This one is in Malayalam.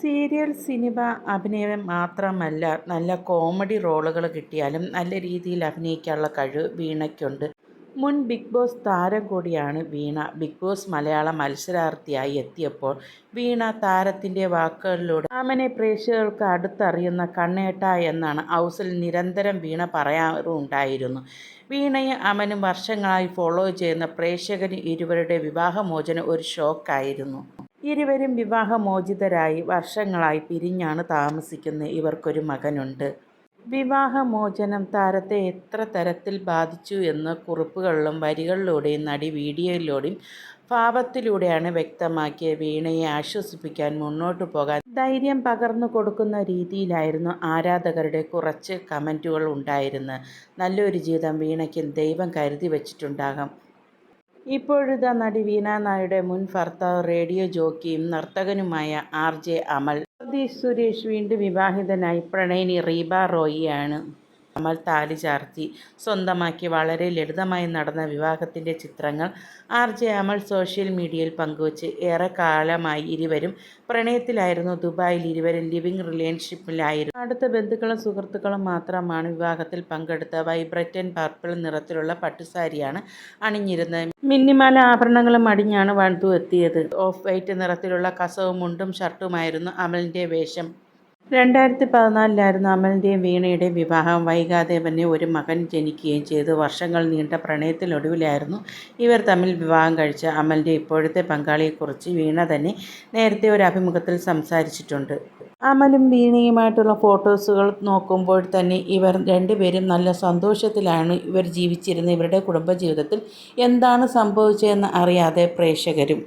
സീരിയൽ സിനിമ അഭിനയം മാത്രമല്ല നല്ല കോമഡി റോളുകൾ കിട്ടിയാലും നല്ല രീതിയിൽ അഭിനയിക്കാനുള്ള കഴിവ് വീണയ്ക്കുണ്ട്. മുൻ ബിഗ് ബോസ് താരം കൂടിയാണ് വീണ. ബിഗ് ബോസ് മലയാള മത്സരാർത്ഥിയായി എത്തിയപ്പോൾ വീണ താരത്തിന്റെ വാക്കുകളിലൂടെ അമനെ പ്രേക്ഷകർക്ക് അടുത്തറിയുന്ന കണ്ണേട്ട എന്നാണ് ഹൗസിൽ നിരന്തരം വീണ പറയാറുണ്ടായിരുന്നു. വീണയും അമനും വർഷങ്ങളായി ഫോളോ ചെയ്യുന്ന പ്രേക്ഷകന് ഇരുവരുടെ വിവാഹമോചനം ഒരു ഷോക്കായിരുന്നു. ഇരുവരും വിവാഹമോചിതരായി വർഷങ്ങളായി പിരിഞ്ഞാണ് താമസിക്കുന്നത് ഇവർക്കൊരു മകനുണ്ട്. വിവാഹമോചനം താരത്തെ എത്ര തരത്തിൽ ബാധിച്ചു എന്ന് കുറിപ്പുകളിലും വരികളിലൂടെയും നടി വീഡിയോയിലൂടെയും ഭാവത്തിലൂടെയാണ് വ്യക്തമാക്കിയ വീണയെ ആശ്വസിപ്പിക്കാൻ മുന്നോട്ടു പോകാൻ ധൈര്യം പകർന്നു കൊടുക്കുന്ന രീതിയിലായിരുന്നു ആരാധകരുടെ കുറച്ച് കമന്റുകൾ ഉണ്ടായിരുന്നത്. നല്ലൊരു ജീവിതം വീണയ്ക്ക് ദൈവം കരുതി വച്ചിട്ടുണ്ടാകാം. ഇപ്പോഴിതാ നടി വീണ നായരുടെ മുൻ ഭർത്താവ് റേഡിയോ ജോക്കിയും നർത്തകനുമായ ആർ ജെ അമൽ സതീഷ് സുരേഷ് വീണ്ടും വിവാഹിതനായി പ്രണയിനി റീബ റോയിയാണ്. അമൽ താലി ചാർത്തി സ്വന്തമാക്കി വളരെ ലളിതമായി നടന്ന വിവാഹത്തിന്റെ ചിത്രങ്ങൾ ആർ ജെ അമൽ സോഷ്യൽ മീഡിയയിൽ പങ്കുവച്ച് ഏറെ കാലമായി ഇരുവരും പ്രണയത്തിലായിരുന്നു. ദുബായിൽ ഇരുവരും ലിവിംഗ് റിലേഷൻഷിപ്പിലായിരുന്നു. അടുത്ത ബന്ധുക്കളും സുഹൃത്തുക്കളും മാത്രമാണ് വിവാഹത്തിൽ പങ്കെടുത്ത. വൈബ്രറ്റൻ പർപ്പിൾ നിറത്തിലുള്ള പട്ടുസാരിയാണ് അണിഞ്ഞിരുന്നത്. മിന്നിമാല ആഭരണങ്ങളും അടിഞ്ഞാണ് വണ്ടു എത്തിയത്. ഓഫ് വൈറ്റ് നിറത്തിലുള്ള കസവും മുണ്ടും ഷർട്ടുമായിരുന്നു അമലിന്റെ വേഷം. രണ്ടായിരത്തി പതിനാലിലായിരുന്നു അമലിന്റെയും വീണയുടെയും വിവാഹം. വൈകാതെ തന്നെ ഒരു മകൻ ജനിക്കുകയും ചെയ്തു. വർഷങ്ങൾ നീണ്ട പ്രണയത്തിനൊടുവിലായിരുന്നു ഇവർ തമ്മിൽ വിവാഹം കഴിച്ച അമലിന്റെ ഇപ്പോഴത്തെ പങ്കാളിയെക്കുറിച്ച് വീണ തന്നെ നേരത്തെ ഒരു അഭിമുഖത്തിൽ സംസാരിച്ചിട്ടുണ്ട്. അമലും വീണയുമായിട്ടുള്ള ഫോട്ടോസുകൾ നോക്കുമ്പോൾ തന്നെ ഇവർ രണ്ടുപേരും നല്ല സന്തോഷത്തിലാണ് ഇവർ ജീവിച്ചിരുന്ന ഇവരുടെ കുടുംബജീവിതത്തിൽ എന്താണ് സംഭവിച്ചതെന്ന് അറിയാതെ പ്രേക്ഷകരും